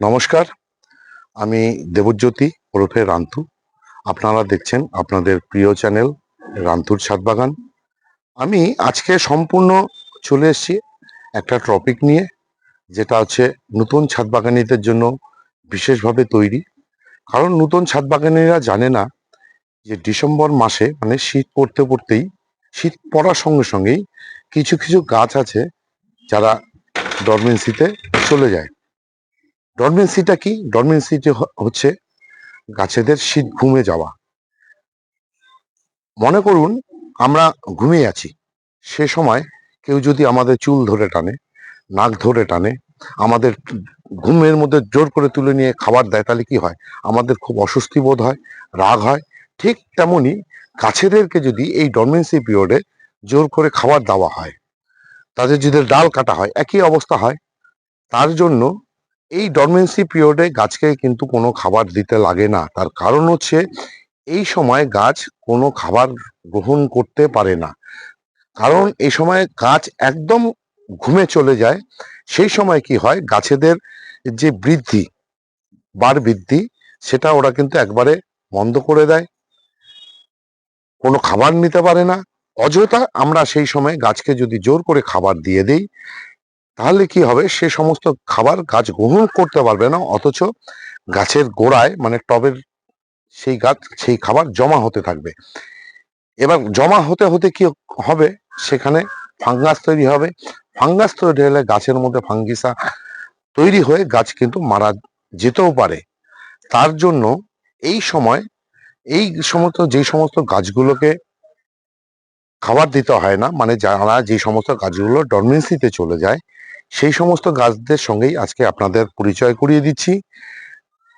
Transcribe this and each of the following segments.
নমস্কার, আমি দেবজ্যোতি ওরফে রান্তু আপনারা দেখছেন আপনাদের প্রিয় চ্যানেল রান্তুর ছাদ বাগান। আমি আজকে সম্পূর্ণ চলে এসেছি একটা টপিক নিয়ে, যেটা হচ্ছে নতুন ছাদ বাগানিদের জন্য বিশেষভাবে তৈরি। কারণ নতুন ছাদ বাগানিরা জানে না যে ডিসেম্বর মাসে মানে শীত পড়তে পড়তেই, শীত পড়ার সঙ্গে সঙ্গেই কিছু কিছু গাছ আছে যারা ডরমেন্সিতে চলে যায়। ডরমেন্সিটা কি? ডরমেন্সিটি হচ্ছে গাছেদের শীত ঘুমে যাওয়া। মনে করুন, আমরা ঘুমিয়ে আছি। সে সময় কেউ যদি আমাদের চুল ধরে টানে, নাক ধরে টানে, আমাদের ঘুমের মধ্যে জোর করে তুলে নিয়ে খাবার দেয়, তাহলে কি হয়? আমাদের খুব অস্বস্তি বোধ হয়, রাগ হয়। ঠিক তেমনি গাছেদেরকে যদি এই ডরমেন্সি পিরিয়ডে জোর করে খাবার দেওয়া হয়, তাদের যদি ডাল কাটা হয়, একই অবস্থা হয়। তার জন্য এই ডরমেন্সি পিরিয়ডে গাছকে কিন্তু কোনো খাবার দিতে লাগে না। তার কারণ হচ্ছে, এই সময় গাছ কোনো খাবার গ্রহণ করতে পারে না। কারণ এই সময় গাছ একদম ঘুমে চলে যায়। সেই সময় কি হয়, গাছেদের যে বৃদ্ধি, বার বৃদ্ধি, সেটা ওরা কিন্তু একবারে বন্ধ করে দেয়। কোনো খাবার নিতে পারে না। অযথা আমরা সেই সময় গাছকে যদি জোর করে খাবার দিয়ে দেই তাহলে কি হবে? সে সমস্ত খাবার গাছ গ্রহণ করতে পারবে না, অথচ গাছের গোড়ায় মানে টবের সেই গাছ, সেই খাবার জমা হতে থাকবে। এবার জমা হতে হতে কি হবে? সেখানে ফাঙ্গাস তৈরি হবে। ফাঙ্গাস তৈরি হলে গাছের মধ্যে ফাঙ্গিসা তৈরি হয়ে গাছ কিন্তু মারা যেতেও পারে। তার জন্য এই সময়, এই সমস্ত, যে সমস্ত গাছগুলোকে খাবার দিতে হয় না মানে যারা যে সমস্ত গাছগুলো ডরমেন্সিতে চলে যায় সেই সমস্ত গাছদের সঙ্গেই আজকে আপনাদের পরিচয় করিয়ে দিচ্ছি।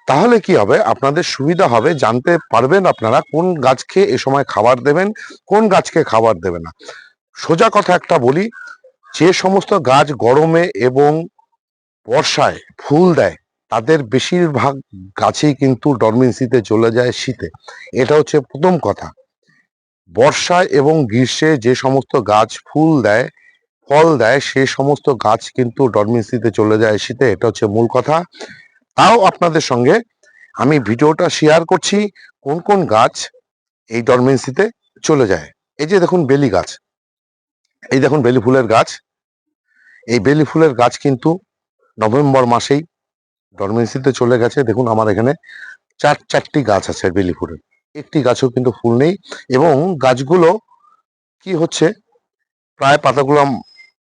তাহলে কি হবে? আপনাদের সুবিধা হবে। জানতে পারবেন আপনারা কোন গাছকে এ সময় খাবার দেবেন, কোন গাছকে খাবার দেবে না। সোজা কথা একটা বলি, যে সমস্ত গাছ গরমে এবং বর্ষায় ফুল দেয়, তাদের বেশিরভাগ গাছেই কিন্তু ডরমেন্সিতে চলে যায় শীতে। এটা হচ্ছে প্রথম কথা। বর্ষায় এবং গ্রীষ্মে যে সমস্ত গাছ ফুল দেয় ফল দেয়, সে সমস্ত গাছ কিন্তু ডরমেন্সিতে চলে যায় শীতে, এটা হচ্ছে মূল কথা। তাও আপনাদের সঙ্গে আমি ভিডিওটা শেয়ার করছি, কোন কোন গাছ এই ডরমেন্সিতে চলে যায়। এই যে দেখুন বেলি গাছ। এই দেখুন বেলি ফুলের গাছ। এই বেলি ফুলের গাছ কিন্তু নভেম্বর মাসেই ডরমেন্সিতে চলে গেছে। দেখুন আমার এখানে চার, চারটি গাছ আছে বেলি ফুলের একটি গাছও কিন্তু ফুল নেই এবং গাছগুলো কি হচ্ছে? প্রায় পাতাগুলো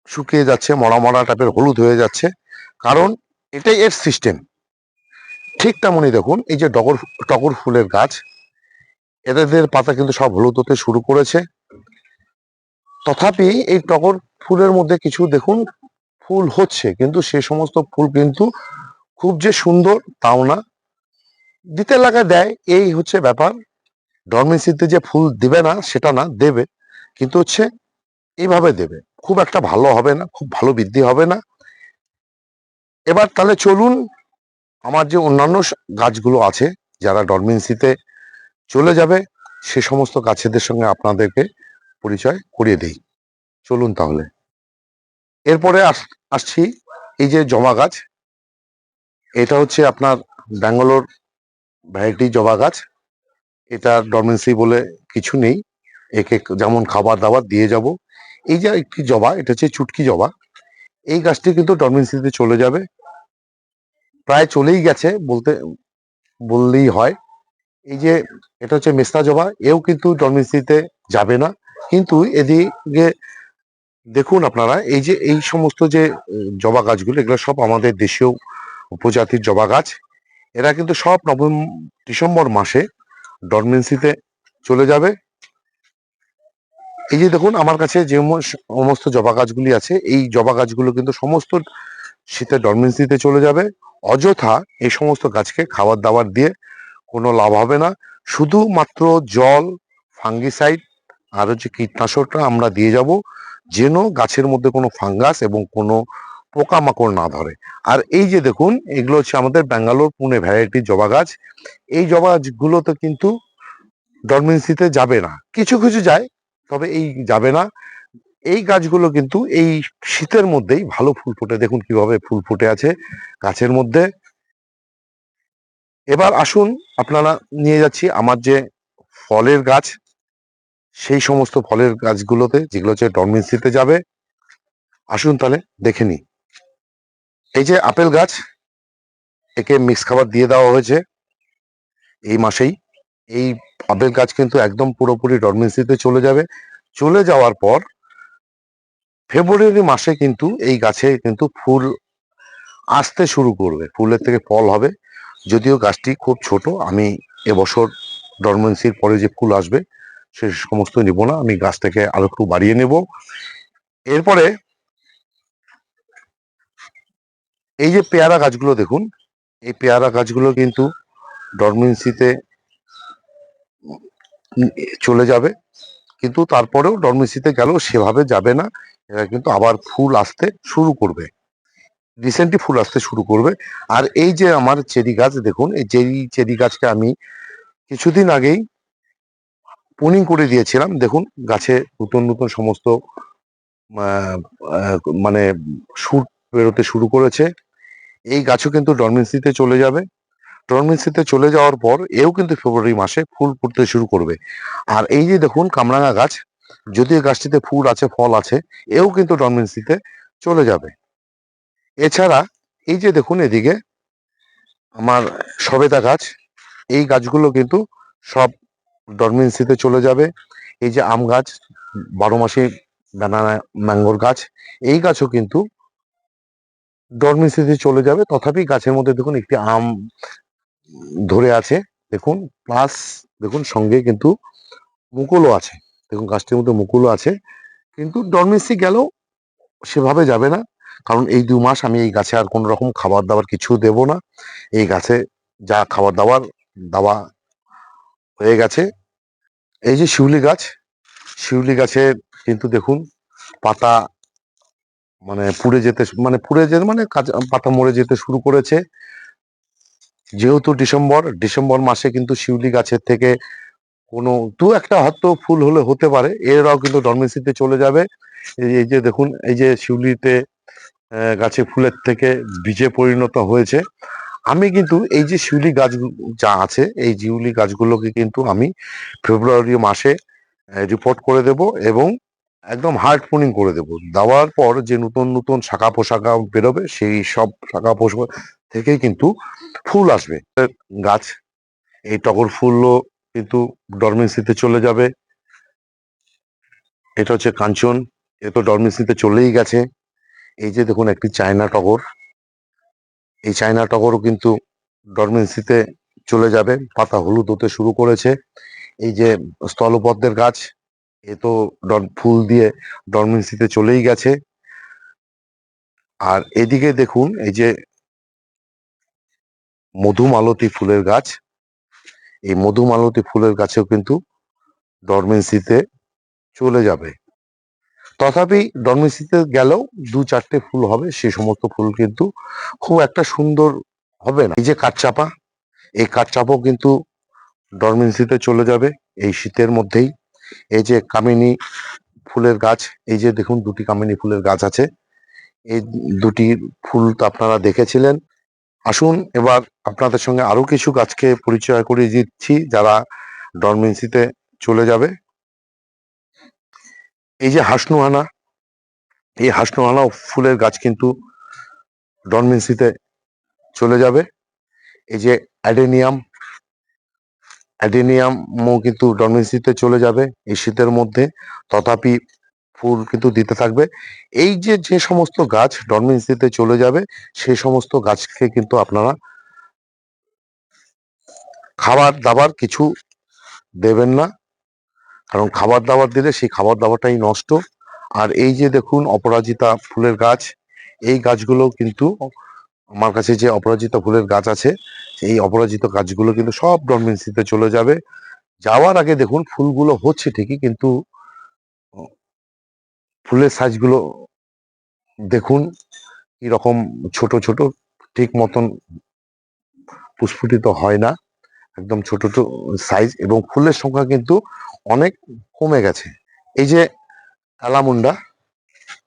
শুকিয়ে যাচ্ছে মরা মরা টাইপের হলুদ হয়ে যাচ্ছে। কারণ এটাই এর সিস্টেম। ঠিক তেমনই দেখুন, এই যে ডগর টগর ফুলের গাছ, এদের পাতা কিন্তু সব হলুদ হতে শুরু করেছে। তথাপি এই টগর ফুলের মধ্যে কিছু দেখুন, ফুল হচ্ছে, কিন্তু সে সমস্ত ফুল কিন্তু খুব যে সুন্দর তাও না। দিতে লাগা দেয়, এই হচ্ছে ব্যাপার। ডরমেন্সিতে যে ফুল দিবে না, সেটা না, দেবে। কিন্তু হচ্ছে এইভাবে দেবে। খুব একটা ভালো হবে না, খুব ভালো বৃদ্ধি হবে না। এবার তাহলে চলুন, আমার যে অন্যান্য গাছগুলো আছে, যারা ডরমেন্সিতে চলে যাবে, সে সমস্ত গাছেদের সঙ্গে আপনাদেরকে পরিচয় করিয়ে দেই। চলুন তাহলে। এরপরে আস- আসছি, এই যে জবা গাছ, এটা হচ্ছে আপনার ব্যাঙ্গালোর ভ্যারাইটি জবা গাছ। এটা ডরমেন্সি বলে কিছু নেই। একে যেমন খাবার দাবার দিয়ে যাব এই যে একটি জবা, এটা হচ্ছে চুটকি জবা, এই গাছটি কিন্তু ডরমেন্সিতে চলে যাবে। প্রায় চলেই গেছে বলতে, বললেই হয়। এই যে এটা হচ্ছে মেস্তা জবা, এও কিন্তু ডরমেন্সিতে যাবে না। কিন্তু এদিকে দেখুন আপনারা, এই যে এই সমস্ত যে জবা গাছগুলো, এগুলো সব আমাদের দেশীয় উপজাতির জবা গাছ। এরা কিন্তু সব নভেম্বর ডিসেম্বর মাসে ডরমেন্সিতে চলে যাবে। এই যে দেখুন, আমার কাছে যে সমস্ত জবা গাছগুলি আছে, এই জবা গাছগুলো কিন্তু সমস্ত শীতে ডরমেন্সিতে চলে যাবে। অযথা এই সমস্ত গাছকে খাবার দাবার দিয়ে কোনো লাভ হবে না। শুধুমাত্র জল ফাঙ্গিসাইড আর হচ্ছে কীটনাশকটা আমরা দিয়ে যাব, যেন গাছের মধ্যে কোনো ফাঙ্গাস এবং কোনো পোকামাকড় না ধরে। আর এই যে দেখুন, এগুলো হচ্ছে আমাদের ব্যাঙ্গালোর পুনে ভ্যারাইটির জবা গাছ। এই জবা গাছগুলোতে কিন্তু ডরমেন্সিতে যাবে না। কিছু কিছু যায় তবে এই যাবে না। এই গাছগুলো কিন্তু এই শীতের মধ্যেই ভালো ফুল ফোটে। দেখুন কীভাবে ফুল ফুটে আছে গাছের মধ্যে। এবার আসুন আপনারা নিয়ে যাচ্ছি আমার যে ফলের গাছ, সেই সমস্ত ফলের গাছগুলোতে, যেগুলো হচ্ছে ডরমেন্সিতে যাবে। আসুন তাহলে দেখে নিই। এই যে আপেল গাছ, একে মিক্স খাবার দিয়ে দেওয়া হয়েছে। এই মাসেই এই আপেল গাছ কিন্তু একদম পুরোপুরি ডরমেন্সিতে চলে যাবে। চলে যাওয়ার পর ফেব্রুয়ারি মাসে কিন্তু এই গাছে কিন্তু ফুল আসতে শুরু করবে। ফুলের থেকে ফল হবে। যদিও গাছটি খুব ছোট, আমি এবছর ডরমেন্সির পরে যে ফুল আসবে সে সমস্ত নেব না, আমি গাছ থেকে আরও একটু বাড়িয়ে নেব। এরপরে এই যে পেয়ারা গাছগুলো দেখুন, এই পেয়ারা গাছগুলো কিন্তু ডরমেন্সিতে চলে যাবে। কিন্তু তারপরেও ডরমেন্সিতে গেলেও সেভাবে যাবে না। এরা কিন্তু আবার ফুল আসতে শুরু করবে। রিসেন্টলি ফুল আসতে শুরু করবে। আর এই যে আমার চেরি গাছ, দেখুন, এই চেরি চেরি গাছকে আমি কিছুদিন আগেই পুনিং করে দিয়েছিলাম। দেখুন, গাছে নতুন নতুন সমস্ত মানে শুট বেরোতে শুরু করেছে। এই গাছও কিন্তু ডরমেন্সিতে চলে যাবে। ডরমেন্সিতে চলে যাওয়ার পর এও কিন্তু ফেব্রুয়ারি মাসে ফুল ফুটতে শুরু করবে। আর এই যে দেখুন কামরাঙা গাছ, যদিও গাছটিতে ফুল আছে, ফল আছে, এও কিন্তু ডরমেন্সিতে চলে যাবে। এছাড়া এই যে দেখুন এদিকে আমার সবেদা গাছ, এই গাছগুলো কিন্তু সব ডরমেন্সিতে চলে যাবে। এই যে আম গাছ, বারো মাসে ব্যানানা ম্যাঙ্গোর গাছ, এই গাছও কিন্তু ডরমেন্সিতে চলে যাবে। তথাপি গাছের মধ্যে দেখুন একটি আম ধরে আছে। দেখুন প্লাস দেখুন, সঙ্গে কিন্তু মুকুলও আছে। দেখুন গাছটির মধ্যে মুকুলও আছে। কিন্তু ডরমেন্সি গেলেও সেভাবে যাবে না। কারণ এই দু মাস আমি এই গাছে আর কোনো রকম খাবার দাবার কিছু দেব না। এই গাছে যা খাবার দাবার দেওয়া হয়ে গেছে। এই যে শিউলি গাছ, শিউলি গাছে কিন্তু দেখুন, পাতা মানে পুড়ে যেতে মানে পুড়ে যেতে মানে পাতা মরে যেতে শুরু করেছে। যেহেতু ডিসেম্বর ডিসেম্বর মাসে কিন্তু শিউলি গাছের থেকে কোনো, দু একটা হয়তো ফুল হলে হতে পারে, এরাও কিন্তু ডরমেন্সিতে চলে যাবে। এই যে দেখুন, এই যে শিউলিতে গাছে ফুলের থেকে বীজে পরিণত হয়েছে। আমি কিন্তু এই যে শিউলি গাছ যা আছে, এই শিউলি গাছগুলোকে কিন্তু আমি ফেব্রুয়ারি মাসে রিপোর্ট করে দেব এবং একদম হার্ড পুনিং করে দেব। দেওয়ার পর যে নতুন নতুন শাখা পোশাখা বেরোবে, সেই সব শাখা পোশাক থেকেই কিন্তু ফুল আসবে। গাছ, এই টগর ফুলও কিন্তু ডরমেন্সিতে চলে যাবে। এটা হচ্ছে কাঞ্চন, এ তো ডরমেন্সিতে চলেই গেছে। এই যে দেখুন একটি চায়না টগর, এই চায়না টগরও কিন্তু ডরমেন্সিতে চলে যাবে। পাতা হলুদ হতে শুরু করেছে। এই যে স্থলপদ্মের গাছ এ তো ফুল দিয়ে ডরমেন্সিতে চলেই গেছে। আর এদিকে দেখুন, এই যে মধুমালতী ফুলের গাছ, এই মধুমালতী ফুলের গাছেও কিন্তু ডরমেন্সিতে চলে যাবে। তথাপি ডরমেন্সিতে গেলেও দু চারটে ফুল হবে, সে সমস্ত ফুল কিন্তু খুব একটা সুন্দর হবে না। এই যে কাঠচাপা, এই কাঠচাপাও কিন্তু ডরমেন্সিতে চলে যাবে, এই শীতের মধ্যেই। এই যে কামিনী ফুলের গাছ, এই যে দেখুন দুটি কামিনী ফুলের গাছ আছে। এই দুটি ফুল তো আপনারা দেখেছিলেন। আসুন এবার আপনাদের সঙ্গে আরও কিছু গাছকে পরিচয় করিয়ে দিচ্ছি যারা ডরমেন্সিতে চলে যাবে। এই যে হাসনুহানা, এই হাসনুহানা ফুলের গাছ কিন্তু ডরমেন্সিতে চলে যাবে। এই যে অ্যাডেনিয়াম অ্যাডেনিয়ামও কিন্তু ডরমেন্সিতে চলে যাবে এই শীতের মধ্যে। তথাপি ফুল কিন্তু দিতে থাকবে। এই যে যে সমস্ত গাছ ডরমেন্সিতে চলে যাবে সেই সমস্ত গাছকে কিন্তু আপনারা খাবার দাবার কিছু দেবেন না। কারণ খাবার দাবার দিলে সেই খাবার দাবারটাই নষ্ট। আর এই যে দেখুন, অপরাজিতা ফুলের গাছ, এই গাছগুলো কিন্তু আমার কাছে যে অপরাজিত ফুলের গাছ আছে এই অপরাজিত গাছগুলো কিন্তু সব ডরমেন্সিতে চলে যাবে। যাওয়ার আগে দেখুন, ফুলগুলো হচ্ছে ঠিকই, কিন্তু ফুলের সাইজগুলো দেখুন কি রকম ছোট ছোট, ঠিক মতন পুষ্পটিত হয় না। একদম ছোট ছোট সাইজ এবং ফুলের সংখ্যা কিন্তু অনেক কমে গেছে। এই যে অ্যালামুন্ডা,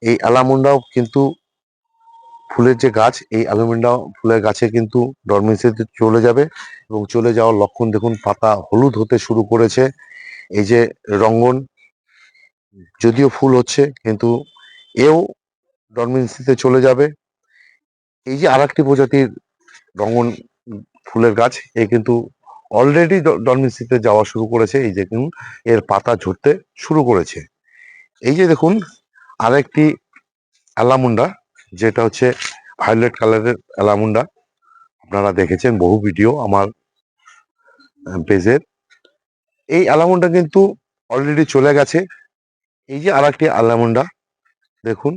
এই অ্যালামুন্ডাও কিন্তু ফুলের যে গাছ, এই অ্যালুমিনিয়া ফুলের গাছে কিন্তু ডরমেন্সিতে চলে যাবে এবং চলে যাওয়ার লক্ষণ দেখুন, পাতা হলুদ হতে শুরু করেছে। এই যে রঙ্গন, যদিও ফুল হচ্ছে, কিন্তু এও ডরমেন্সিতে চলে যাবে। এই যে আরেকটি প্রজাতির রঙ্গন ফুলের গাছ, এ কিন্তু অলরেডি ডরমেন্সিতে যাওয়া শুরু করেছে। এই যে দেখুন, এর পাতা ঝরতে শুরু করেছে। এই যে দেখুন, আরেকটি অ্যালামুন্ডা যেটা হচ্ছে ভায়োলেট কালারের অ্যালামুন্ডা। আপনারা দেখেছেন বহু ভিডিও আমার পেজের। এই অ্যালামুন্ডা কিন্তু অলরেডি চলে গেছে। এই যে আরেকটি অ্যালামুন্ডা, দেখুন,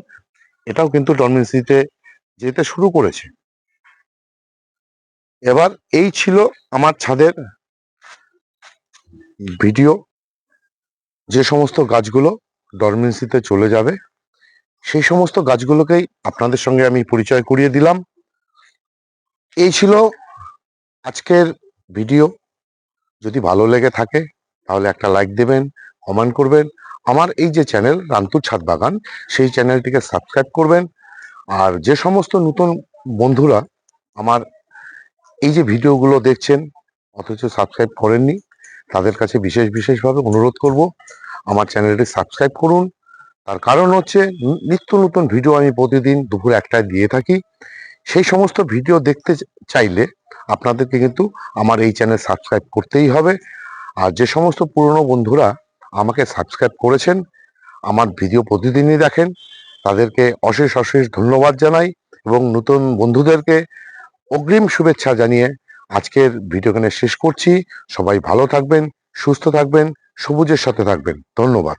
এটাও কিন্তু ডরমেন্সিতে যেতে শুরু করেছে। এবার এই ছিল আমার ছাদের ভিডিও। যে সমস্ত গাছগুলো ডরমেন্সিতে চলে যাবে সেই সমস্ত গাছগুলোকেই আপনাদের সঙ্গে আমি পরিচয় করিয়ে দিলাম। এই ছিল আজকের ভিডিও। যদি ভালো লেগে থাকে, তাহলে একটা লাইক দেবেন, কমেন্ট করবেন। আমার এই যে চ্যানেল রান্তুর ছাদ বাগান, সেই চ্যানেলটিকে সাবস্ক্রাইব করবেন। আর যে সমস্ত নতুন বন্ধুরা আমার এই যে ভিডিওগুলো দেখছেন, অথচ সাবস্ক্রাইব করেননি, তাদের কাছে বিশেষ বিশেষভাবে অনুরোধ করব, আমার চ্যানেলটি সাবস্ক্রাইব করুন। তার কারণ হচ্ছে নিত্য নতুন ভিডিও আমি প্রতিদিন দুপুর একটায় দিয়ে থাকি। সেই সমস্ত ভিডিও দেখতে চাইলে আপনাদেরকে কিন্তু আমার এই চ্যানেল সাবস্ক্রাইব করতেই হবে। আর যে সমস্ত পুরনো বন্ধুরা আমাকে সাবস্ক্রাইব করেছেন, আমার ভিডিও প্রতিদিনই দেখেন, তাদেরকে অশেষ অশেষ ধন্যবাদ জানাই এবং নতুন বন্ধুদেরকে অগ্রিম শুভেচ্ছা জানিয়ে আজকের ভিডিওখানে শেষ করছি। সবাই ভালো থাকবেন, সুস্থ থাকবেন, সবুজের সাথে থাকবেন। ধন্যবাদ।